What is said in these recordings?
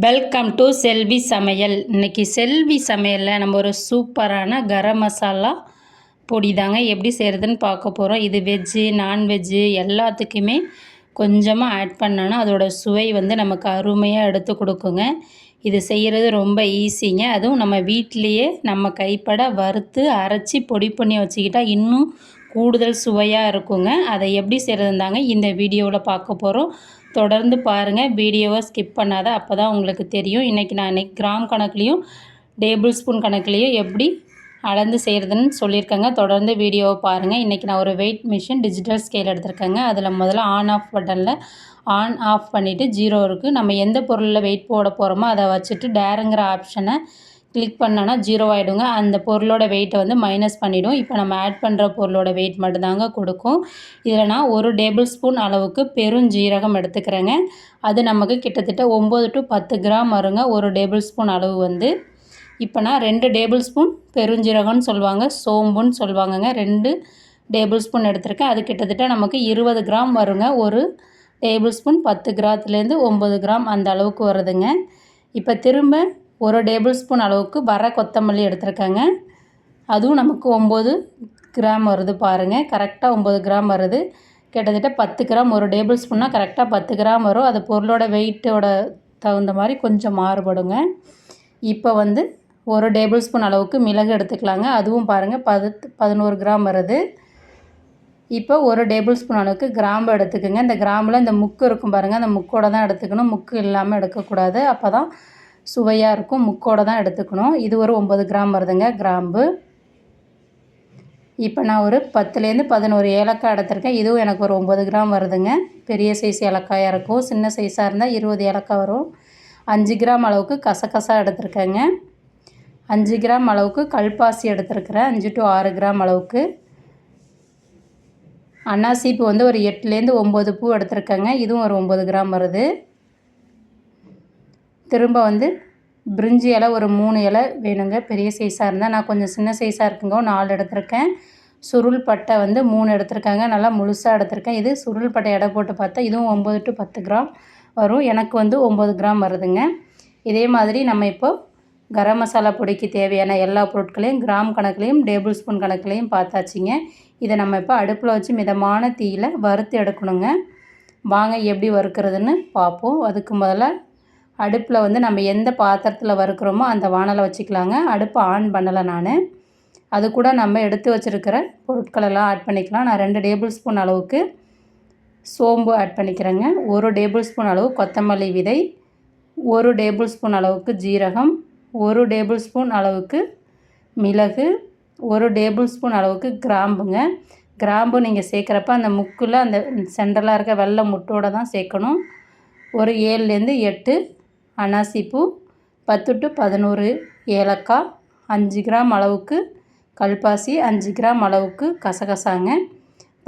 Welcome to செல்வி சமையல் இன்னைக்கு செல்வி சமையலில் நம்ம ஒரு சூப்பரான கரம் மசாலா பொடி தாங்க எப்படி செய்கிறதுன்னு பார்க்க போகிறோம் இது வெஜ்ஜு நான்வெஜ்ஜு எல்லாத்துக்குமே கொஞ்சமாக ஆட் பண்ணோன்னா அதோடய சுவை வந்து நமக்கு அருமையாக எடுத்து கொடுக்குங்க. இது செய்கிறது ரொம்ப ஈஸிங்க. அதுவும் நம்ம வீட்டிலையே நம்ம கைப்பட வறுத்து அரைச்சி பொடி பண்ணி வச்சுக்கிட்டால் இன்னும் கூடுதல் சுவையாக இருக்குங்க. அதை எப்படி செய்கிறதுந்தாங்க இந்த வீடியோவில் பார்க்க போகிறோம் தொடர்ந்து பாருங்கள் வீடியோவை ஸ்கிப் பண்ணாத அப்போ தான் உங்களுக்கு தெரியும். இன்றைக்கி நான் இன்றைக்கி கிராம் கணக்குலேயும் டேபிள் ஸ்பூன் கணக்குலேயும் எப்படி அளந்து செய்கிறதுன்னு சொல்லியிருக்கேங்க. தொடர்ந்து வீடியோவை பாருங்கள் இன்றைக்கி நான் ஒரு வெயிட் மிஷின் டிஜிட்டல் ஸ்கேல் எடுத்திருக்கேங்க. அதில் முதல்ல ஆன் ஆஃப் பட்டனில் ஆன் ஆஃப் பண்ணிவிட்டு ஜீரோ இருக்குது நம்ம எந்த பொருளில் வெயிட் போட போகிறோமோ அதை வச்சுட்டு டேருங்கிற ஆப்ஷனை கிளிக் பண்ணோன்னா ஜீரோ ஆகிடுங்க அந்த பொருளோட வெயிட்டை வந்து மைனஸ் பண்ணிவிடும் இப்போ நம்ம ஆட் பண்ணுற பொருளோட வெயிட் மட்டும்தாங்க கொடுக்கும். இதில் நான் ஒரு டேபிள் ஸ்பூன் அளவுக்கு பெருஞ்சீரகம் எடுத்துக்கிறேங்க. அது நமக்கு கிட்டத்தட்ட ஒம்பது டு பத்து கிராம் வருங்க. ஒரு டேபிள் ஸ்பூன் அளவு வந்து இப்போ நான் ரெண்டு டேபிள் ஸ்பூன் பெருஞ்சீரகம்னு சொல்லுவாங்க சோம்புன்னு சொல்லுவாங்கங்க. ரெண்டு டேபிள் ஸ்பூன் எடுத்திருக்கேன். அது கிட்டத்தட்ட நமக்கு இருபது கிராம் வருங்க. ஒரு டேபிள் ஸ்பூன் பத்து கிராத்துலேருந்து ஒம்பது கிராம் அந்த அளவுக்கு வருதுங்க. இப்போ திரும்ப ஒரு டேபிள் ஸ்பூன் அளவுக்கு வர கொத்தமல்லி எடுத்திருக்கேங்க. அதுவும் நமக்கு ஒம்பது கிராம் வருது பாருங்கள் கரெக்டாக ஒம்பது கிராம் வருது. கிட்டத்தட்ட பத்து கிராம் ஒரு டேபிள் ஸ்பூன்னா கரெக்டாக பத்து கிராம் வரும். அது பொருளோட வெயிட்டோட தகுந்த மாதிரி கொஞ்சம் மாறுபடுங்க. இப்போ வந்து ஒரு டேபிள் ஸ்பூன் அளவுக்கு மிளகு எடுத்துக்கலாங்க. அதுவும் பாருங்கள் பத்து பதினோரு கிராம் வருது. இப்போ ஒரு டேபிள் ஸ்பூன் அளவுக்கு கிராம்பு எடுத்துக்கோங்க. இந்த கிராம்பில் இந்த முக்கு இருக்கும் பாருங்கள் அந்த முக்கோட தான் எடுத்துக்கணும். முக்கு இல்லாமல் எடுக்கக்கூடாது. அப்போ தான் சுவையாக இருக்கும். முக்கோடு தான் எடுத்துக்கணும். இது ஒரு ஒம்பது கிராம் வருதுங்க கிராம்பு. இப்போ நான் ஒரு பத்துலேருந்து பதினோரு ஏலக்காய் எடுத்திருக்கேன். இதுவும் எனக்கு ஒரு ஒம்பது கிராம் வருதுங்க. பெரிய சைஸ் ஏலக்காயாக இருக்கும். சின்ன சைஸாக இருந்தால் இருபது ஏலக்காய் வரும். அஞ்சு கிராம் அளவுக்கு கசகசா எடுத்திருக்கேங்க. அஞ்சு கிராம் அளவுக்கு கல்பாசி எடுத்துருக்கிறேன். அஞ்சு டு ஆறு கிராம் அளவுக்கு. அன்னாசிப்பு வந்து ஒரு எட்டுலேருந்து ஒம்பது பூ எடுத்திருக்கேங்க. இதுவும் ஒரு ஒம்பது கிராம் வருது. திரும்ப வந்து பிரிஞ்சி இலை ஒரு மூணு இலை வேணுங்க. பெரிய சைஸாக இருந்தால் நான் கொஞ்சம் சின்ன சைஸாக இருக்குங்க. நாலு எடுத்திருக்கேன். சுருள் பட்டை வந்து மூணு எடுத்திருக்காங்க. நல்லா முழுசாக எடுத்திருக்கேன். இது சுருள் பட்டை எடை போட்டு பார்த்தா இதுவும் ஒம்பது டு பத்து கிராம் வரும். எனக்கு வந்து ஒம்பது கிராம் வருதுங்க. இதே மாதிரி நம்ம இப்போ கரம் மசாலா பொடிக்கு தேவையான எல்லா பொருட்களையும் கிராம் கணக்குலேயும் டேபிள் ஸ்பூன் கணக்குலேயும் பார்த்தாச்சிங்க. இதை நம்ம இப்போ அடுப்பில் வச்சு மிதமான தீயில் வறுத்து எடுக்கணுங்க. வாங்க எப்படி வறுக்கிறதுன்னு பார்ப்போம். அதுக்கு முதல்ல அடுப்பில் வந்து நம்ம எந்த பாத்திரத்தில் வறுக்கிறோமோ அந்த வானலை வச்சுக்கலாங்க. அடுப்பை ஆன் பண்ணலை நான். அது கூட நம்ம எடுத்து வச்சுருக்கிற பொருட்களெல்லாம் ஆட் பண்ணிக்கலாம். நான் ரெண்டு டேபிள் ஸ்பூன் அளவுக்கு சோம்பு ஆட் பண்ணிக்கிறேங்க. ஒரு டேபிள் ஸ்பூன் அளவு கொத்தமல்லி விதை ஒரு டேபிள் ஸ்பூன் அளவுக்கு ஜீரகம் ஒரு டேபிள் ஸ்பூன் அளவுக்கு மிளகு ஒரு டேபிள் ஸ்பூன் அளவுக்கு கிராம்புங்க. கிராம்பு நீங்கள் சேர்க்குறப்ப அந்த முக்கில் அந்த சென்டரில் இருக்க வெள்ளை முட்டோடு தான் சேர்க்கணும். ஒரு ஏழுலேருந்து எட்டு அனாசிப்பூ பத்து டு பதினோரு ஏலக்காய் அஞ்சு கிராம் அளவுக்கு கல்பாசி அஞ்சு கிராம் அளவுக்கு கசகசாங்க.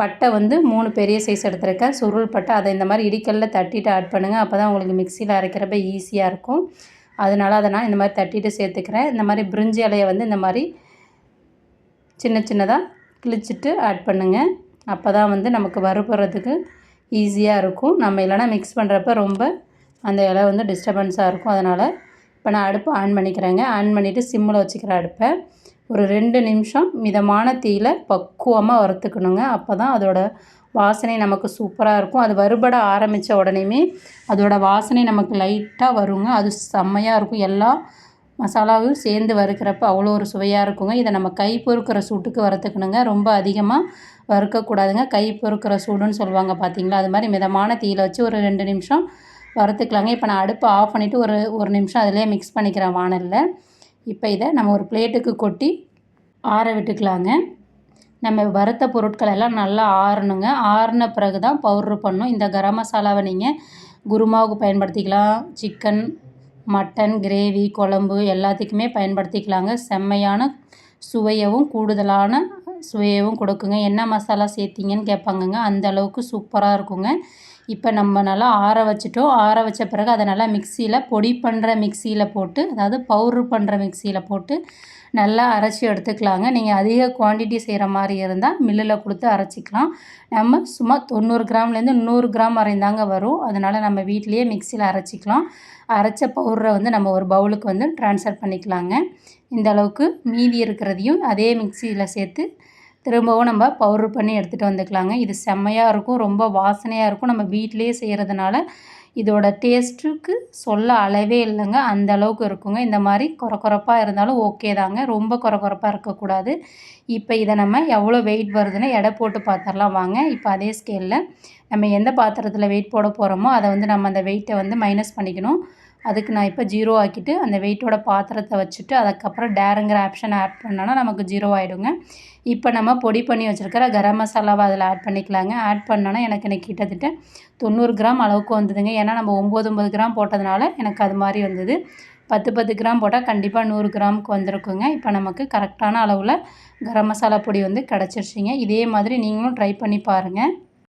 பட்டை வந்து மூணு பெரிய சைஸ் எடுத்துருக்கேன். சுருள் பட்டை அதை இந்த மாதிரி இடிக்கல்ல தட்டிட்டு ஆட் பண்ணுங்கள் அப்போ தான் உங்களுக்கு மிக்சியில் அரைக்கிறப்ப ஈஸியாக இருக்கும். அதனால் அதை நான் இந்த மாதிரி தட்டிட்டு சேர்த்துக்கிறேன். இந்த மாதிரி பிரிஞ்சி இலையை வந்து இந்த மாதிரி சின்ன சின்னதாக கிழிச்சிட்டு ஆட் பண்ணுங்கள் அப்போ தான் வந்து நமக்கு வறுபடுறதுக்கு ஈஸியாக இருக்கும். நம்ம இல்லைனா மிக்ஸ் பண்ணுறப்ப ரொம்ப அந்த இலை வந்து டிஸ்டர்பன்ஸாக இருக்கும். அதனால் இப்போ நான் அடுப்பு ஆன் பண்ணிக்கிறேங்க. ஆன் பண்ணிவிட்டு சிம்மில் வச்சுக்கிறேன் அடுப்பை ஒரு ரெண்டு நிமிஷம் மிதமான தீயில் பக்குவமாக வறுத்துக்கணுங்க. அப்போ தான் அதோட வாசனை நமக்கு சூப்பராக இருக்கும். அது வறுபட ஆரம்பித்த உடனேமே அதோட வாசனை நமக்கு லைட்டாக வருங்க. அது செம்மையாக இருக்கும். எல்லா மசாலாவும் சேர்ந்து வறுக்கிறப்ப அவ்வளோ ஒரு சுவையாக இருக்குங்க. இதை நம்ம கை பொறுக்கிற சூட்டுக்கு வறுத்துக்கணுங்க. ரொம்ப அதிகமாக வறுக்கக்கூடாதுங்க. கை பொறுக்கிற சூடுன்னு சொல்லுவாங்க பார்த்தீங்களா அது மாதிரி மிதமான தீயில் வச்சு ஒரு ரெண்டு நிமிஷம் வறுத்துக்கலாங்க. இப்போ நான் அடுப்பை ஆஃப் பண்ணிவிட்டு ஒரு ஒரு நிமிஷம் அதிலே மிக்ஸ் பண்ணிக்கிறேன் வானலில். இப்போ இதை நம்ம ஒரு பிளேட்டுக்கு கொட்டி ஆற விட்டுக்கலாங்க. நம்ம வறுத்த பொருட்கள் எல்லாம் நல்லா ஆறணுங்க. ஆறின பிறகு தான் பவுட்ரு பண்ணணும். இந்த கரம் மசாலாவை நீங்கள் குருமாவுக்கு பயன்படுத்திக்கலாம். சிக்கன் மட்டன் கிரேவி குழம்பு எல்லாத்துக்குமே பயன்படுத்திக்கலாங்க. செம்மையான சுவையவும் கூடுதலான சுவையவும் கொடுக்குங்க. என்ன மசாலா சேர்த்திங்கன்னு கேட்பாங்கங்க. அந்த அளவுக்கு சூப்பராக இருக்குங்க. இப்போ நம்ம நல்லா ஆற வச்சுட்டோம். ஆற வச்ச பிறகு அதை நல்லா மிக்சியில் பொடி பண்ணுற மிக்சியில் போட்டு அதாவது பவுட்ரு பண்ணுற மிக்சியில் போட்டு நல்லா அரைச்சி எடுத்துக்கலாங்க. நீங்கள் அதிக குவான்டிட்டி செய்கிற மாதிரி இருந்தால் மில்லில் கொடுத்து அரைச்சிக்கலாம். நம்ம சும்மா தொண்ணூறு கிராம்லேருந்து நூறு கிராம் வரைந்தாங்க வரும். அதனால் நம்ம வீட்லேயே மிக்சியில் அரைச்சிக்கலாம். அரைச்ச பவுடரை வந்து நம்ம ஒரு பவுலுக்கு வந்து ட்ரான்ஸ்ஃபர் பண்ணிக்கலாங்க. இந்த அளவுக்கு மீதி இருக்கிறதையும் அதே மிக்சியில் சேர்த்து திரும்பவும் நம்ம பவுட்ரு பண்ணி எடுத்துகிட்டு வந்துக்கலாங்க. இது செம்மையாக இருக்கும் ரொம்ப வாசனையாக இருக்கும். நம்ம வீட்டிலேயே செய்கிறதுனால இதோட டேஸ்ட்டுக்கு சொல்ல அளவே இல்லைங்க. அந்த அளவுக்கு இருக்குங்க. இந்த மாதிரி கொர கொரப்பாக இருந்தாலும் ஓகே தாங்க. ரொம்ப கொர கொரப்பாக இருக்கக்கூடாது. இப்போ இதை நம்ம எவ்வளோ வெயிட் வருதுன்னு எடை போட்டு பார்த்துடலாம் வாங்க. இப்போ அதே ஸ்கேலில் நம்ம எந்த பாத்திரத்தில் வெயிட் போட போகிறோமோ அதை வந்து நம்ம அந்த வெயிட்டை வந்து மைனஸ் பண்ணிக்கணும். அதுக்கு நான் இப்போ ஜீரோ ஆக்கிட்டு அந்த வெயிட்டோட பாத்திரத்தை வச்சுட்டு அதுக்கப்புறம் டேருங்கிற ஆப்ஷன் ஆட் பண்ணோன்னா நமக்கு ஜீரோ ஆகிடுங்க இப்போ நம்ம பொடி பண்ணி வச்சுருக்கிற கரம் மசாலாவை அதில் ஆட் பண்ணிக்கலாங்க. ஆட் பண்ணோன்னா எனக்கு எனக்கு கிட்டத்தட்ட தொண்ணூறு கிராம் அளவுக்கு வந்ததுங்க. ஏன்னா நம்ம ஒம்பது ஒம்பது கிராம் போட்டதுனால எனக்கு அது மாதிரி வந்தது. பத்து பத்து கிராம் போட்டால் கண்டிப்பாக நூறு கிராமுக்கு வந்திருக்குங்க. இப்போ நமக்கு கரெக்டான அளவில் கரம் மசாலா பொடி வந்து கிடச்சிருச்சிங்க. இதே மாதிரி நீங்களும் ட்ரை பண்ணி பாருங்கள்